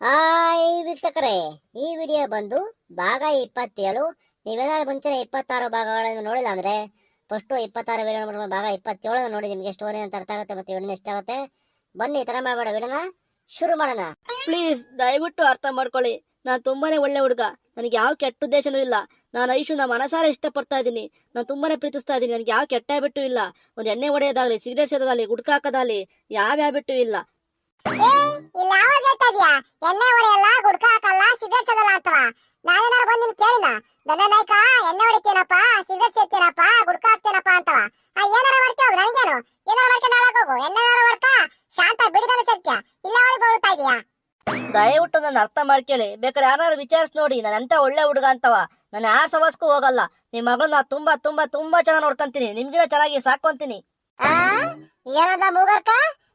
Hi ವೀಕ್ಷಕರೇ, ಈ video ಬಂದು ಭಾಗ ಇಪ್ಪತ್ತೇಳು. ನೀವೇನಾದ್ರು ಮುಂಚೆ ಇಪ್ಪತ್ತಾರು ಭಾಗಗಳನ್ನು ನೋಡಿಲ್ಲ ಅಂದ್ರೆ ಫಸ್ಟ್ ಇಪ್ಪತ್ತಾರು ವಿಡಿಯೋ ನೋಡ್ಕೊಂಡು ಭಾಗ ಇಪ್ಪತ್ತೇಳನ್ನು ನೋಡಿ, ನಿಮಗೆ ಸ್ಟೋರಿ ಅಂತ ಅರ್ಥ ಆಗುತ್ತೆ ಮತ್ತೆ ವಿಡಿಯೋ ಇಷ್ಟ ಆಗುತ್ತೆ. ಬನ್ನಿ, ಈ ತರ ಮಾಡಬೇಡ, ವಿಡಿಯೋನ ಶುರು ಮಾಡೋಣ. ಪ್ಲೀಸ್ ದಯವಿಟ್ಟು ಅರ್ಥ ಮಾಡ್ಕೊಳ್ಳಿ. ನಾನು ತುಂಬಾನೇ ಒಳ್ಳೆ ಹುಡುಗ. ನನಗೆ ಯಾವ ಕೆಟ್ಟ ಉದ್ದೇಶನೂ ಇಲ್ಲ. ನಾನು ನಮ್ಮ ಮನಸಾರ ಇಷ್ಟಪಡ್ತಾ ಇದ್ದೀನಿ. ನಾನು ತುಂಬಾನೇ ಪ್ರೀತಿಸ್ತಾ ಇದ್ದೀನಿ. ನನಗೆ ಯಾವ ಕೆಟ್ಟ ಬಿಟ್ಟು ಇಲ್ಲ. ಒಂದು ಎಣ್ಣೆ ಹೊಡೆಯೋದಾಗ್ಲಿ ಸಿಗರೇಟ್ ಸೇರೋದಾಗಲಿ ಗುಡ್ಕ ಯಾವ್ಯಾವ ಯಾವ ಇಲ್ಲ. ಇಲ್ಲ ಯಾವಾಗ ಹೇಳ್ತಾ ಇದೀಯಾ? ಎಣ್ಣೆ ಹೊಡೆಯಲ್ಲ ಗುಡ್ಕ ಹಾಕಲ್ಲ ಸಿಗರೇಟ್ ಸೇದಲ್ಲ ಅಂತವ ನಾನೇನಾರು ಬಂದು ನಿನ್ ಕೇಳಿನ? ದನ ನಾಯ್ಕ ಎಣ್ಣೆ ಹೊಡಿತೀನಪ್ಪ ಸಿಗರೇಟ್ ಸೇರ್ತೀನಪ್ಪ ಗುಡ್ಕ ಹಾಕ್ತೀನಪ್ಪ ಅಂತವ. ಆ ಏನಾರ ಏನಾರ ಮಾಡ್ಕೊಂಡು ಹಾಳಾಗ್ ಹೋಗು. ಎಣ್ಣೆನಾರ ಹೊಡ್ಕ ಶಾಂತ ಬಿಡಿದನ ಸತ್ಯ ಇಲ್ಲ ಇದೀಯಾ? ದಯವಿಟ್ಟು ನನ್ನ ಅರ್ಥ ಮಾಡ್ಕೇಳಿ. ಬೇಕಾದ್ರೆ ಯಾರು ವಿಚಾರಿಸ್ ನೋಡಿ ನಾನು ಎಂತ ಒಳ್ಳೆ ಹುಡುಗ ಅಂತವ. ನಾನು ಯಾರ ಸವಸ್ಗೂ ಹೋಗಲ್ಲ. ನಿಮ್ಮ ಮಗಳನ್ನ ತುಂಬಾ ತುಂಬಾ ತುಂಬಾ ಚೆನ್ನಾಗಿ ನೋಡ್ಕೊಂತೀನಿ. ನಿಮ್ಗಿನ ಚೆನ್ನಾಗಿ ಸಾಕೊಂತೀನಿ ಏನದ ಮೂಗರ್ಕ?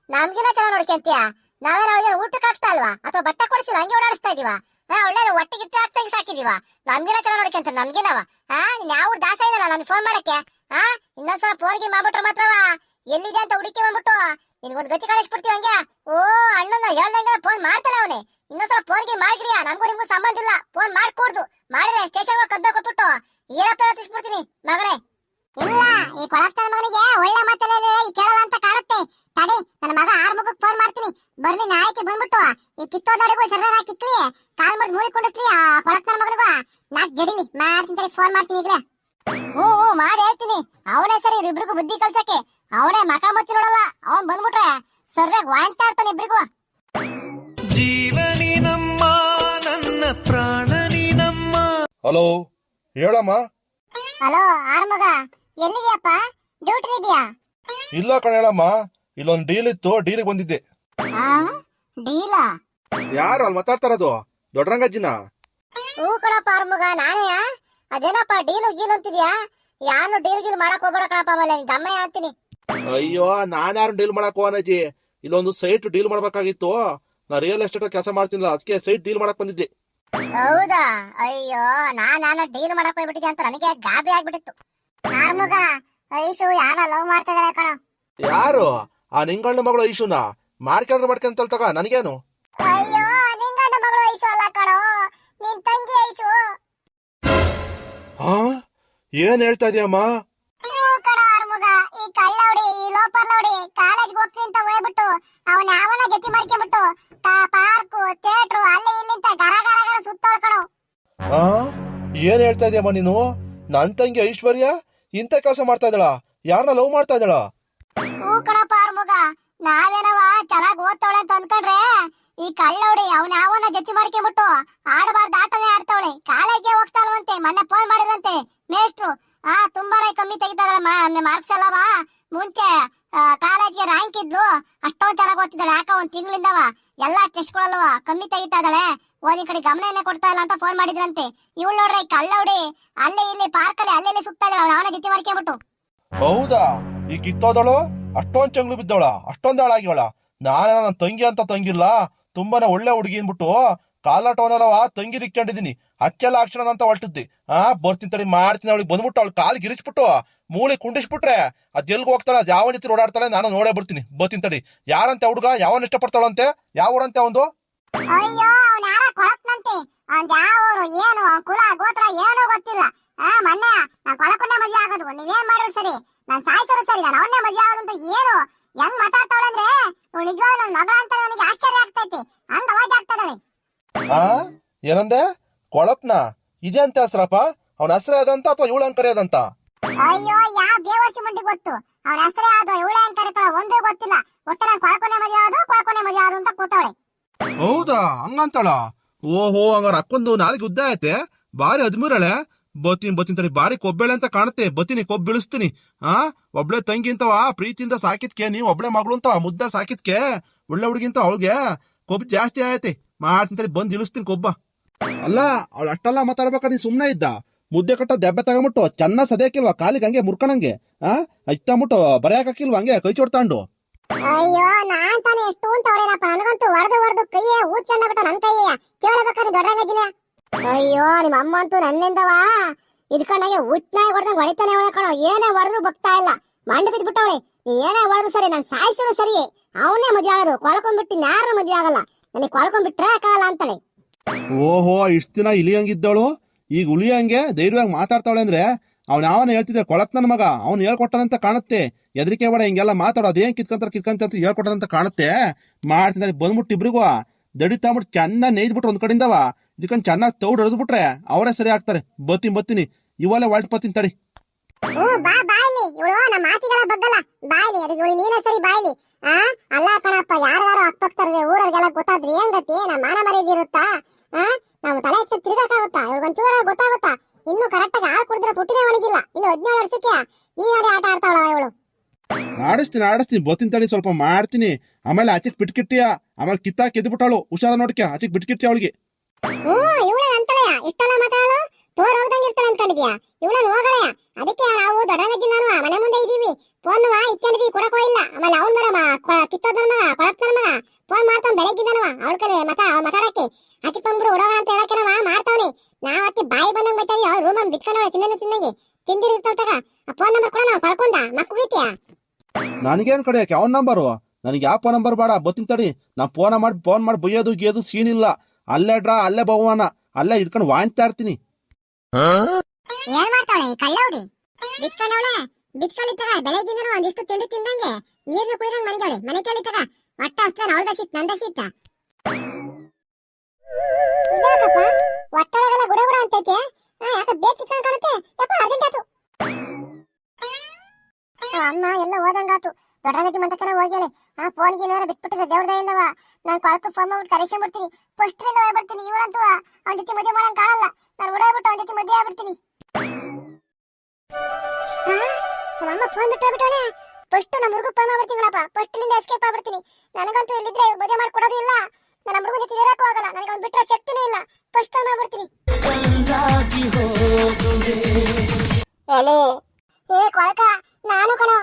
ನಮ್ಗಿನ ಚೆನ್ನಾಗಿ ನೋಡ್ಕೊಂತೀಯ ನಾವೇನ ಅವಳಿಗೆ ಊಟಕ್ಕೆ ಹಾಕ್ತಾ ಅಲ್ವಾ? ಅಥವಾ ಬಟ್ಟೆ ಕೊಡಿಸಿಲ್ಲ, ಹಂಗೆ ಓಡಾಡಿಸ್ತಾ ಇದೀವ? ಹಾ ಒಳ್ಳೆ ಒಟ್ಟಿಗೆ ಇಟ್ಟು ಹಾಕ್ತಾ ಸಾಕಿದೀವ? ನಮ್ಗಿನ ಚೆನ್ನಾಗಿ ನೋಡ್ಕೊಂತ ನಮ್ಗಿನವ ಹಾ ಯಾವ ದಾಸ ಇದಲ್ಲ ನನ್ ಫೋನ್ ಮಾಡಕ್ಕೆ? ಹಾ, ಇನ್ನೊಂದ್ಸಲ ಫೋನ್ಗೆ ಮಾಡ್ಬಿಟ್ರೆ ಮಾತ್ರವ? ಎಲ್ಲಿದೆ ಅಂತ ಹುಡುಕಿ ಬಂದ್ಬಿಟ್ಟು? ನಿನ್ಗೊಂದು ಗತಿ ಕಳಿಸ್ಬಿಡ್ತೀವಿ ಹಂಗೆ? ಓ ಅಣ್ಣನ ಹೇಳ್ದಂಗ ಫೋನ್ ಮಾಡ್ತಾನೆ ಅವನೇ. ಇನ್ನೊಂದ್ಸಲ ಫೋನ್ಗೆ ಮಾಡ್ಗಿಡಿಯ ನಮಗೂ ನಿಮ್ಗೂ ಸಂಬಂಧ ಇಲ್ಲ. ಫೋನ್ ಮಾಡ್ಕೊಡ್ದು. ಮಾಡಿದ್ರೆ ಸ್ಟೇಷನ್ ಕದ್ದ ಕೊಟ್ಬಿಟ್ಟು. ಏನಪ್ಪ ಹತ್ತಿಸ್ಬಿಡ್ತೀನಿ ಮಗಳೇ ಇಲ್ಲ, ಈ ಕೊಳಕ್ತನ ಮಗನಿಗೆ ಒಳ್ಳೆ ಮಾತಲ್ಲೇ ಕೇಳಲ್ಲ ಅಂತ ಕಾಣುತ್ತೆ. ತಡಿ ನನ್ನ ಮಗ ಆರ್ ಮುಖಕ್ಕೆ ಫೋನ್ ಮಾಡ್ತೀನಿ. ಬರ್ಲಿ ನಾಯಕಿ ಬಂದ್ಬಿಟ್ಟು. ಈ ಕಿತ್ತೋದಡಿಗೂ ಸರ್ರ ಕಿಕ್ಲಿ. ಕಾಲ್ ಮಾಡಿ ಮೂಳಿ ಕೊಂಡಿಸ್ಲಿ ಆ ಕೊಳಕ್ತನ ಮಗನಿಗೂ. ನಾಕ್ ಜಡಿಲಿ ಮಾಡ್ತೀನಿ ತಡಿ ಫೋನ್ ಮಾಡ್ತೀನಿ ಈಗಲೇ. ಹ್ಞೂ ಹ್ಞೂ ಮಾಡಿ ಹೇಳ್ತೀನಿ. ಅವನೇ ಸರಿ ಇವ್ರಿಬ್ರಿಗೂ ಬುದ್ಧಿ ಕಲ್ಸಕ್ಕೆ. ಅವನೇ ಮಕ ಮುಚ್ಚಿ ನೋಡಲ್ಲ ಅವನ್ ಬಂದ್ಬಿಟ್ರೆ ಸರ್ಯಾಗಿ ವಾಂತಾ ಇರ್ತಾನೆ ಇಬ್ರಿಗೂ. ಜೀವನಿ ನಮ್ಮ ನನ್ನ ಪ್ರಾಣನಿ ನಮ್ಮ. ಹಲೋ ಹೇಳಮ್ಮ. ಹಲೋ ಆರ್ ಮಗ ಎಲ್ಲಿದ್ಯಪ್ಪ? ಡ್ಯೂಟಿ ಇದೆಯಾ ಇಲ್ಲ ಕಣ ಹೇಳಮ್ಮ ಇಲ್ಲೊಂದು ಡೀಲ್ ಇತ್ತು ಡೀಲ್ಗೆ ಬಂದಿದ್ದೆ. ಆ? ಡೀಲಾ ಯಾರು ಅಲ್ಲಿ ಮಾತಾಡ್ತಾರದು ದೊಡ್ಡರಂಗಜ್ಜಿನ? ಹೂ ಕಣಪ್ಪ ಆರ್ಮುಗ ನಾನೇ ಅದೇನಪ್ಪ ಡೀಲು ಗೀಲು ಅಂತಿದ್ಯಾ? ಯಾರು ಡೀಲ್ ಗೀಲ್ ಮಾಡಕ್ ಹೋಗ್ಬೇಡ ಕಣಪ್ಪ ಆಮೇಲೆ ನಿನ್ ತಮ್ಮಯ್ಯ ಅಂತೀನಿ. ಅಯ್ಯೋ ನಾನು ಯಾರು ಡೀಲ್ ಮಾಡಕ್ ಹೋಗನಜ್ಜಿ ಇಲ್ಲೊಂದು ಸೈಟ್ ಡೀಲ್ ಮಾಡ್ಬೇಕಾಗಿತ್ತು. ನಾ ರಿಯಲ್ ಎಸ್ಟೇಟ್ ಕೆಲಸ ಮಾಡ್ತೀನಿ ಅದಕ್ಕೆ ಸೈಟ್ ಡೀಲ್ ಮಾಡಕ್ ಬಂದಿದ್ದೆ. ಹೌದಾ? ಅಯ್ಯೋ ನಾನ್ ನಾನು ಡೀಲ್ ಮಾಡಕ್ ಹೋಗ್ಬಿಟ್ಟಿದ್ದೆ ಅಂತ ನನಗೆ ಗಾಬಿ ಆಗ್ಬಿಟ್ಟಿತ್ತು. ಆರ್ಮುಗ ಐಸು ಯಾರ ಲವ್ ಮಾಡ್ತಾ ಇದಾರೆ ಕಣ? ಯಾರು? ಆ ನಿಂಗಣ್ಣ ಮಗಳು ಐಶುನ ಮಾಡ್ಕೊಂಡ್ರೆ ಮಾಡ್ಕೊಂತಲ್ ತಗ ನನಗೇನು? ಅಯ್ಯೋ ನಿಂಗಣ್ಣ ಮಗಳು ಐಶು ಅಲ್ಲ ಕಣೋ. ನಿನ್ ತಂಗಿ ಐಶು ಹಾ ಏನ್ ಹೇಳ್ತಾ ಇದೀಯಮ್ಮ ಹ್ಞೂ ಕಣ ಆರ್ಮುಗ ಈ ಕಳ್ಳವಡಿ ಈ ಲೋಪರ್ ನೋಡಿ ಕಾಲೇಜ್ ಹೋಗ್ತೀನಿ ಅಂತ ಹೋಗ್ಬಿಟ್ಟು ಅವನ ಯಾವನ ಜೊತೆ ಮಾಡ್ಕೊಂಬಿಟ್ಟು ಪಾರ್ಕ್ ಥಿಯೇಟ್ರು ಅಲ್ಲಿ ಇಲ್ಲಿಂತ ಗರ ಗರ ಗರ ಸುತ್ತೋಳ್ ಕಣೋ. ಹಾ ಏನ್ ಹೇಳ್ತಾ ಇದೀಯಮ್ಮ ನೀನು? ನನ್ ತಂಗಿ ಐಶ್ವರ್ಯ ಇಂಥ ಕೆಲಸ ಮಾಡ್ತಾ ಇದ್ದಾಳ. ಯಾರನ್ನ ಲವ್ ಮಾಡ್ತಾ ಇದ್ದಾಳ? ಹೂ ಕಣಪ್ಪ ಆರ್ಮುಗ. ನಾವೇನವ ಚೆನ್ನಾಗ್ ಓದ್ತಾವಳೆ ಅಂತ ಅನ್ಕೊಂಡ್ರೆ ಈ ಕಳ್ಳವಡಿ ಅವನ ಯಾವನ ಜೊತೆ ಮಾಡ್ಕೊಂಬಿಟ್ಟು ಆಡಬಾರ್ದು, ಆಟನೇ ಆಡ್ತಾವಳೆ. ಕಾಲೇಜ್ಗೆ ಹೋಗ್ತಾಳವಂತೆ ಮೊನ್ನೆ ಫೋನ್ ಮಾಡಿದಂತೆ ಮೇಷ್ಟ್ರು. ಆ, ತುಂಬಾನೇ ಕಮ್ಮಿ ತೆಗಿತಾಳೆ ಮಾರ್ಕ್ಸ್ ಅಲ್ಲವಾ ಮುಂಚೆ ಕಾಲೇಜ್ಗೆ ರ್ಯಾಂಕ್ ಇದ್ಲು, ಅಷ್ಟೊಂದ್ ಚೆನ್ನಾಗಿ ಓದ್ತಿದ್ದಾಳೆ. ಯಾಕ ಒಂದ್ ತಿಂಗಳಿಂದವ. ಎಲ್ಲಾ ಟೆಸ್ಟ್ಗಳಲ್ಲವ ಕಮ್ಮಿ ತೆಗಿತಾ ಇದ್ದಾಳೆ. ಓದಿ ಕಡೆ ಗಮನನೇ ಕೊಡ್ತಾ ಇಲ್ಲ ಅಂತ ಫೋನ್ ಮಾಡಿದ್ರಂತೆ. ಇವಳು ನೋಡ್ರಿ ಈ ಅಲ್ಲೇ ಇಲ್ಲಿ ಪಾರ್ಕ್ ಅಲ್ಲಿ ಇಲ್ಲಿ ಸುತ್ತಾ ಇದ್ದಾಳೆ. ಅವನ ಜೊತೆ ಮಾಡ್ಕೊಂಬಿಟ್ಟು. ಹೌದಾ? ಈ ಗಿತ್ತೋದಳು ಅಷ್ಟೊಂದ್ ಚಂಗ್ಳು ಬಿದ್ದವಳ, ಅಷ್ಟೊಂದ್ ಹಾಳಾಗ್ಯವಳ. ನಾನೇ ನನ್ನ ತಂಗಿ ಅಂತ ತಂಗಿಲ್ಲ ತುಂಬಾನೇ ಒಳ್ಳೆ ಹುಡುಗಿ ಅಂದ್ಬಿಟ್ಟು ಕಾಲಾಟವನಲ್ಲವ ತಂಗಿ ದಿಕ್ಕೊಂಡಿದೀನಿ. ಅಕ್ಕೆಲ್ಲ ಅಕ್ಷಣ ಅಂತ ಹೊರಟಿದ್ದೆ. ಆ, ಬರ್ತೀನಿ ತಡಿ, ಮಾಡ್ತೀನಿ ಅವಳಿಗೆ. ಬಂದ್ಬಿಟ್ಟು ಅವಳು ಕಾಲು ಗಿರಿಸ್ಬಿಟ್ಟು ಮೂಳೆ ಕುಂಡಿಸ್ಬಿಟ್ರೆ ಅದ್ ಎಲ್ಗ್ ಹೋಗ್ತಾಳೆ? ಅದ್ ಯಾವ ರೀತಿ ಓಡಾಡ್ತಾಳೆ? ನಾನು ನೋಡೇ ಬರ್ತೀನಿ. ಬರ್ತೀನಿ ತಡಿ. ಯಾರಂತೆ ಹುಡುಗ? ಯಾವನ್ ಇಷ್ಟಪಡ್ತಾಳಂತೆ? ಯಾವ ಊರಂತೆ ಊರು, ಏನು ಕುಲ, ಗೋತ್ರ, ಏನೂ ಗೊತ್ತಿಲ್ಲ. ಮೊನ್ನೆ ಕೊಳಕೊಂಡ ಮದ್ವೆ ಆಗೋದು. ನೀವೇನ್ ಮಾಡ್ರಿ ಸರಿ? ನಾನ್ ಸಾಯಿಸೋರು ಸರ್ ನಾನು ಅವನ್ನೇ ಮದ್ವೆ ಆಗೋದಂತ ಅಂತ ಏನು? ಹೆಂಗ್ ಮಾತಾಡ್ತಾವಳೆ ಅಂದ್ರೆ? ಇವ್ಳು ನಿಜವಾಗ್ಲೂ ನನ್ ಮಗಳ ಅಂತ ನನಗೆ ಆಶ್ಚರ್ಯ ಆಗ್ತೈತಿ. ಹಂಗ ಅವಾಜ್ ಆಗ್ತದಳೆ ಆ? ಏನಂದೆ? ಕೊಳಕ್ನ ಇದೆ ಅಂತ ಹೆಸ್ರಪ್ಪ? ಅವನ ಹೆಸರೇ ಅದಂತ ಅಥವಾ ಇವಳು ಅಂಕರೆ ಅದಂತ? ಅಯ್ಯೋ ಯಾವ ಬೇವರ್ಸಿ ಮಂಡಿ ಗೊತ್ತು? ಅವ್ನ ಹೆಸರೇ ಆದೋ ಇವಳೆ ಅಂತ ಕರೀತಾಳ ಒಂದೇ ಗೊತ್ತಿಲ್ಲ. ಒಟ್ಟು ನಾನು ಕೊಳಕೊನೆ ಮದುವೆ ಆದು ಕೊಳಕೊನೆ ಮದುವೆ ಆದು ಅಂತ ಕೂತಾಳೆ. ಹೌದಾ? ಹಂಗಂತಾಳ? ಓಹೋ ಹಂಗಾರ ಅಕ್ಕೊಂದು ನಾಲ್ಕು ಉದ್ದ ಐತೆ. ಬಾರಿ ಹದಿಮೂರಳೆ ಬತ್ತೀನಿ ಬತ್ತೀನಿ ತಡಿ. ಬಾರಿ ಕೊಬ್ಬೆಳೆ ಅಂತ ಕಾಣುತ್ತೆ. ಬತ್ತೀನಿ ಕೊಬ್ಬ ಬೀಳಿಸ್ತೀನಿ. ಆ? ಒಬ್ಳೆ ತಂಗಿ ಅಂತವ ಪ್ರೀತಿಯಿಂದ ಸಾಕಿದ್ಕೆ ನೀವು ಒಬ್ಳೆ ಮಗಳು ಅಂತ ಮುದ್ದ ಸಾಕಿದ್ಕೆ? ಒಳ್ಳೆ ಹುಡುಗಿಂತ ಅವಳಿಗೆ ಕೊಬ್ಬ ಜಾಸ್ತಿ ಆಯ್ತಿ. ಮಾಡ್ತೀನಿ ತಡಿ ಬಂದ್ ಇಳಿಸ್ತೀನಿ ಕೊಬ್ಬ. ಅಲ್ಲ ಅವಳು ಅಷ್ಟೆಲ್ಲ ಮಾತಾಡ್ಬೇಕಾದ್ರೆ ನೀನ್ ಸುಮ್ನೆ ಇದ್ದ? ಮುದ್ದೆ ಕಟ್ಟ ದೆಬ್ಬೆ ತಗೊಂಬಿಟ್ಟು ಚೆನ್ನಾಗಿ ಸದ್ಯಾಕಿಲ್ವಾ ಕಾಲಿಗೆ ಹಂಗೆ ಮುರ್ಕಣಂಗೆ. ಆ? ಇತ್ತಂಬಿಟ್ಟು ಬರೆಯಾಕಿಲ್ವಾ ಹಂಗೆ ಕೈ ಚೋಡ್ತಾಂಡು. ಅಯ್ಯೋ ನಾನ್ ತಾನೇ ಎಷ್ಟು ಅಂತ ಅವಳೇನಪ್ಪ ನನಗಂತೂ ಹೊಡೆದು ಹೊಡೆದು ಕೈಯೇ ಊದ್ಕೊಂಡ್ಬಿಟ್ಟು ನನ್ ಕೈಯೇ. ಕೇಳಬೇಕಾದ್ರೆ ದೊಡ್ಡಂಗಜ್ಜಿನ ಅಯ್ಯೋ ನಿಮ್ಮ ಅಮ್ಮ ಅಂತೂ ನನ್ನಿಂದವಾ? ಇಟ್ಕೊಂಡಾಗೆ ಉಟ್ನಾಗಿ ಹೊಡೆದಂಗ್ ಹೊಡಿತಾನೆ ಅವಳೆ ಕಣೋ. ಏನೇ ಹೊಡೆದ್ರು ಬಗ್ತಾ ಇಲ್ಲ. ಮಂಡ ಬಿದ್ಬಿಟ್ಟವಳೆ ನೀ ಏನೇ ಹೊಡೆದ್ರು ಸರಿ, ನಾನು ಸಾಯಿಸಿದ್ರು ಸರಿ ಅವನೇ ಮದ್ವೆ ಆಗೋದು. ಕೊಳ್ಕೊಂಡ್ಬಿಟ್ಟು ಯಾರು ಮದ್ವೆ ಆಗಲ್ಲ. ನನಗೆ ಕೊಳ್ಕೊಂಡ್ಬಿಟ್ರೆ ಆಗಲ್ಲ ಅಂತಾಳೆ. ಓಹೋ, ಇಷ್ಟ ದಿನ ಇಲಿಯಂಗಿದ್ದವಳು ಈಗ ಉಳಿಯಂಗೆ ಧೈರ್ಯವಾಗಿ ಮಾತಾಡ್ತಾವಳೆ ಅಂದ್ರೆ ಅವ್ನ ಯಾವನ ಹೇಳ್ತಿದ್ದೆ ಕೊಳಕ್ ನನ್ನ ಮಗ? ಅವ್ನು ಹೇಳ್ಕೊಟ್ಟನಂತ ಕಾಣುತ್ತೆ. ಎದ್ರಿಕೆ ಬೇಡ, ಹಿಂಗೆಲ್ಲ ಮಾತಾಡೋದು. ಏನ್ ಕಿತ್ಕೊಂತಾರ, ಕಿತ್ಕೊಂತ ಅಂತ ಹೇಳ್ಕೊಟ್ಟಾನಂತ ಕಾಣುತ್ತೆ. ಮಾಡ್ತಿದ್ದಾನೆ ಬಂದ್ಬಿಟ್ಟು ಇಬ್ರಿಗೂ. ದಡಿ ಚೆನ್ನ ನೇಯ್ದ್ಬಿಟ್ಟು ಒಂದ್ ಕಡೆಯಿಂದವ. ಇದಕ್ಕೊಂದು ಚೆನ್ನಾಗಿ ತೌಡ್ ಹಿಡಿದ್ಬಿಟ್ರೆ ಅವರೇ ಸರಿ ಆಗ್ತಾರೆ. ಬತ್ತೀನಿ ಬತ್ತೀನಿ ಇವಲ್ಲೇ ಹೊಲ್ಟ್ ಬತ್ತೀನಿ ತಡಿ. ಹ್ಞೂ ಬಾ ಬಾಯ್ಲಿ ಇವಳು ನಮ್ಮ ಮಾತಿಗೆಲ್ಲ ಬಗ್ಗಲ್ಲ. ಬಾಯ್ಲಿ ಅದಕ್ಕೆ ಇವಳು ನೀನೇ ಸರಿ ಬಾಯ್ಲಿ ಆ? ಅಲ್ಲ ಕಣಪ್ಪ ಯಾರ್ಯಾರು ಅಕ್ಕಪಕ್ಕದವ್ರಿಗೆ ಊರವ್ರಿಗೆಲ್ಲ ಗೊತ್ತಾದ್ರೆ? ಏನ್ ಗತಿ? ನಮ್ಮ ಮಾನ ಮರ್ಯಾದೆ ಇರುತ್ತಾ? ಆ? ನಾವು ತಲೆ ಎತ್ತಿ ತಿರ್ಗಾಕಾಗುತ್ತಾ? ಇವಳು ಒಂಚೂರ ಗೊತ್ತಾಗುತ್ತಾ? ಇನ್ನು ಕರೆಕ್ಟಾಗಿ ಹಾಲು ಕುಡಿದ್ರೆ ತುಟ್ಟಿನೇ ಒಣಗಿಲ್ಲ ಇನ್ನು ಹದಿನೇಳು ವರ್ಷಕ್ಕೆ ಈ ನಡೆ ಆಟ ಆಡ್ತಾವಳ ಇವಳು. ಆಡಿಸ್ತೀನಿ ಆಡಿಸ್ತೀನಿ ಬತ್ತೀನಿ ತಡಿ ಸ್ವಲ್ಪ ಮಾಡ್ತೀನಿ. ಆಮೇಲೆ ಆಚೆಗೆ ಬಿಟ್ಕಿಟ್ಟಿಯ? ಆಮೇಲೆ ಕಿತ್ತಾಕ್ ಎದ್ಬಿಟ್ಟಾಳು. ಹುಷಾರ ನೋಡ್ಕ ಆಚೆಗೆ ಬಿಟ್ಕಿಟ್ಟಿ ಅವಳಿಗೆ? ಹ್ಞೂ ಇವಳು ಅಂತಳೆಯ ಇಷ್ಟೆಲ್ಲ ಮಾತಾಡಲು? ತೋರ್ ಹೋಗ್ದಂಗೆ ಇರ್ತಾಳೆ ಅನ್ಕೊಂಡಿದ್ಯಾ? ಇವಳು ಹೋಗಳಯ್ಯ ಅದಕ್ಕೆ ನಾವು ದೊಡ್ಡನಜ್ಜಿ ನಾನು ಮನೆ ಮುಂದೆ ಇದೀವಿ. ಫೋನ್ ಇಕ್ಕಂಡಿದ್ವಿ ಕೊಡಕೋ ಇಲ್ಲ. ಆಮೇಲೆ ಅವ್ನ ಬರಮ್ಮ ಕಿತ್ತೋದನ ಮಗ ಕೊಳತ್ನ ಮಗ ಫೋನ್ ಮಾಡ್ತಾನೆ ಬೆಳಗ್ಗಿದ್ದನವ. ಅವಳ ಕಲೆ ಮತ ಮಾತಾಡಕ್ಕೆ. ಆಚೆ ಬಂದ್ಬಿಡು ಹುಡುಗ ಅಂತ ಹೇಳಕ್ಕೆನವ ಮಾಡ್ತಾವ್ನಿ. ನಾವ್ ಅಕ್ಕಿ ಬಾಯಿ ಬಂದಂಗ್ ಬೈತಾವಿ ಅವ್ಳ ರೂಮ್ ಬಿತ್ಕೊಂಡವಳೆ ತಿನ್ನ ತಿನ್ನಂಗೆ ತಿಂದಿರ್ತಾವ ತಗ. ಆ ಫೋನ್ ನಂಬರ್ ಕೂಡ ನಾವು ಕಳ್ಕೊಂಡ ಮಕ್ಕುಗೈತಿಯಾ ನನಗೇನ್ ಕಡೆಯಕ್ಕೆ? ಅವ್ನ ನಂಬರು ನನಗೆ ಯಾವ ಫೋನ್ ನಂಬರ್ ಬೇಡ, ಬತ್ತಿನ ತಡಿ. ನಾ ಫೋನ್ ಮಾಡಿ ಫೋನ್ ಮಾಡಿ ಬೈಯೋದು ಗೀಯೋದು ಸೀನ್ ಇಲ್ಲ. ಅಲ್ಲೇ ಡ್ರಾ, ಅಲ್ಲೇ ಬಹುಮಾನ, ಅಲ್ಲೇ ಇಟ್ಕೊಂಡು ವಾಂಚ್ತಾ ಇರ್ತೀನಿ. ಏನ್ ಮಾಡ್ತಾವಳೆ? ಈ ಕಳ್ಳವಡಿ ಬಿತ್ಕೊಂಡವಳೆ ಬಿತ್ಕೊಂಡಿತ್ತಾಗ ಬೆಳಗ್ಗಿಂದನೂ ಒಂದಿಷ್ಟು ತಿಂಡಿ ತಿಂದಂಗೆ ನೀರ್ನು ಕುಡಿದಂಗ್ ಮನ್ಗವಳೆ ಮನೆ ಕೇಳಿತ್ತಾಗ ಒಟ್ಟ ಅಸ್ತ್ರ ಅವಳ್ದ ಸಿತ್ ನಂದ ಸಿತ್ತ ಮಂತಕನ ಹೋಗ್ಯಾಳೆ ಆ ಫೋನ್ಗೆ ಏನಾರ ಬಿಟ್ಬಿಟ್ಟಿದ್ರೆ ದೇವ್ರ ದಯಿಂದವ ನಾನು ಕೊಳಕು ಫೋನ್ ಮಾಡ್ಬಿಟ್ಟು ಬಿಡ್ತೀನಿ ಫಸ್ಟ್ರಿಂದ ಹೋಗ್ಬಿಡ್ತೀನಿ ಇವಳಂತೂ ಅವನ ಜೊತೆ ಮದುವೆ ಮಾಡಂಗ್ ಕಾಣಲ್ಲ. ನಾನು ಓಡಾಡ್ಬಿಟ್ಟು ಅವನ ಜೊತೆ ಮದುವೆ ಆಗ್ಬಿಡ್ತೀನಿ. ನಮ್ಮ ಫೋನ್ ಬಿಟ್ಟು ಹೋಗ್ಬಿಟ್ಟವನೆ ಫಸ್ಟ್ ನಮ್ಮ ಹುಡುಗ ಫೋನ್ ಮಾಡ್ಬಿಡ್ತೀನಪ್ಪ ಫಸ್ಟ್ ರಿಂದ ಎಸ್ಕೇಪ್ ಆಗ್ಬಿಡ್ತೀನಿ. ನನಗಂತೂ ಇಲ್ಲಿದ್ರೆ ಮದುವೆ ಮಾಡ್ಕೊಡೋದು ಇಲ್ಲ. ನನ್ನ ಹುಡುಗ ಜೊತೆ ಇರೋಕ್ಕೂ ಆಗಲ್ಲ. ನನಗೆ ಅವ್ನು ಬಿಟ್ಟರೆ ಶಕ್ತಿನೇ ಇಲ್ಲ. ಫಸ್ಟ್ ಫೋನ್ ಮಾಡ್ಬಿಡ್ತೀನಿ. ಹಲೋ. ಏ ಕೊಳಕ. ನಾನು ಕಣೋ.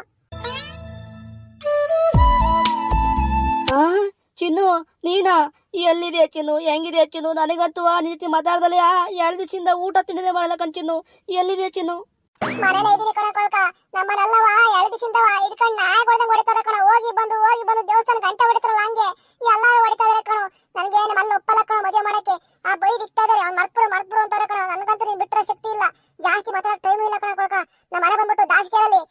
ಆ? ಚಿನ್ನು, ನೀನಾ ಎಲ್ಲಿದೆ ಚಿನ್ನು? ಹೆಂಗಿದೆ ಚಿನ್ನು? ನನಗಂತೂ ನಿನ್ ಜೊತೆ ಮಾತಾಡ್ದಲ್ಲ ಎರಡು ದಿವಸದಿಂದ ಊಟ ತಿಂಡಿದೆ ಮಾಡಲ್ಲ ಕಣ್ ಚಿನ್ನು. ಎಲ್ಲಿದೆ ಚಿನ್ನು? ಮನೇಲೆ ಇದೀನಿ ಕಣ ಕೊಳಕ. ನಮ್ಮನೆಲ್ಲವ ಎರಡು ದಿವಸದಿಂದವ ಹಿಡ್ಕೊಂಡು ನಾಯಿ ಹೊಡೆದಂಗ್ ಹೊಡಿತಾರ ಕಣ. ಹೋಗಿ ಬಂದು ಹೋಗಿ ಬಂದು ದೇವಸ್ಥಾನ ಗಂಟೆ ಹೊಡಿತಾರಲ್ಲ ಹಂಗೆ. ಎಲ್ಲಾರು ಹೊಡಿತಾ ಇದಾರೆ ಕಣೋ. ನನಗೆ ನಮ್ಮ ಅಣ್ಣ ಒಪ್ಪಲ್ಲ ಕಣ ಮದುವೆ ಮಾಡಕ್ಕೆ. ಆ ಬೈ ದಿಕ್ತಾ ಇದಾರೆ. ಅವ್ನು ಮರ್ಬಿಡು ಮರ್ಬಿಡು ಅಂತಾರೆ ಕಣ. ನನಗಂತೂ ನೀನ್ ಬಿಟ್ಟರೆ ಶಕ್ತಿ ಇಲ್ಲ. ಜಾಸ್ತಿ ಮಾತಾಡೋ ಟೈಮ್ ಇಲ್ಲ ಕಣ ಕೊಳಕ ನಮ್ಮ ಮನೆ ಬಂದ್ಬಿಟ್ಟು ದಾಸಿಗೆರಲ್ಲಿ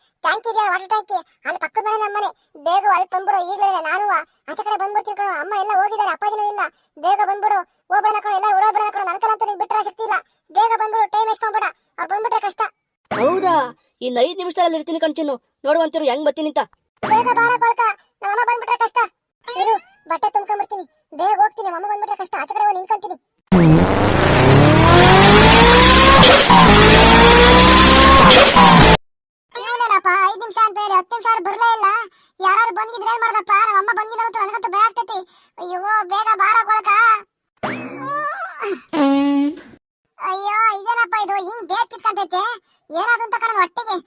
ಟ್ಯಾಂಕ್ ವಾಟರ್ ಟ್ಯಾಂಕ್ ಅಲ್ಲಿ ಪಕ್ಕದ ಮನೆ ನಮ್ಮ ಮನೆ. ಬೇಗ ಅಲ್ಲಿ ಬಂದ್ಬಿಡು ಈಗಲೇ ನಾನು ಆಚೆ ಕಡೆ ಬಂದ್ಬಿಡ್ತೀನಿ ಕಣೋ. ಅಮ್ಮ ಎಲ್ಲ ಹೋಗಿದ್ದಾರೆ ಅಪ್ಪಾಜಿನೂ ಇಲ್ಲ. ಬೇಗ ಬಂದ್ಬಿಡು. ಹೋಗ್ಬಿಡೋಣ ಕಣ ಎಲ್ಲ ಕಣೋ. ಕಣ ನನ್ಕಲ್ಲಂತೂ ನೀನ್ ಬಿಟ್ಟರೆ ಶಕ್ತಿ ಇಲ್ಲ. ಬೇಗ ಬಂದ್ಬಿಡು ಟೈಮ್ ಎಷ್ಟು ಮಾಡ್ಬೇಡ. ಅವ್ರು ಬಂದ್ಬಿಟ್ರೆ ಕಷ್ಟ. ಹೌದಾ? ಇನ್ನು ಐದು ನಿಮಿಷದಲ್ಲಿ ಇರ್ತೀನಿ ಕಣ್ಚಿನ್ನು ನೋಡುವಂತಿರು ಹೆಂಗ್ ಬರ್ತೀನಿ ಅಂತ. ಬೇಗ ಬಾರ ಕೊಳ್ಕ. ನಮ್ಮ ಬಂದ್ಬಿಟ್ರೆ ಕಷ್ಟ. ಇರು ಬಟ್ಟೆ ತುಂಬ್ಕೊಂಡ್ಬಿಡ್ತೀನಿ. ಬೇಗ ಹೋಗ್ತೀನಿ ಅಮ್ಮ ಬಂದ್ಬಿಟ್ರೆ ಕಷ್ಟ. ಆಚೆ ಕಡೆ ಹೋಗಿ ನಿಂತ್ಕೊಂತೀನಿ. ಇವನೇನಪ್ಪ ಐದ್ ನಿಮಿಷ ಅಂತ ಹೇಳಿ, ಹತ್ತು ನಿಮಿಷ ಬರ್ಲೇ ಇಲ್ಲ. ಯಾರು ಬಂದಿದ್ರೆ ಏನ್ ಮಾಡ್ದಪ್ಪ? ನಮ್ಮಮ್ಮ ಅಂತ ನನಗಂತೂ ಭಯ ಆಗ್ತೈತಿ. ಅಯ್ಯೋ, ಬೇಗ ಬಾರ ಕೊಳಕ. ಅಯ್ಯೋ, ಇದೇನಪ್ಪ ಇದು? ಹಿಂಗ್ ಬೇಕಿತ್ಕಂತೈತೆ ಕಿತ್ಕೊಂತೈತೆ. ಏನಾದ್ರು ಅಂತ ಕಣ, ಹೊಟ್ಟಿಗೆ.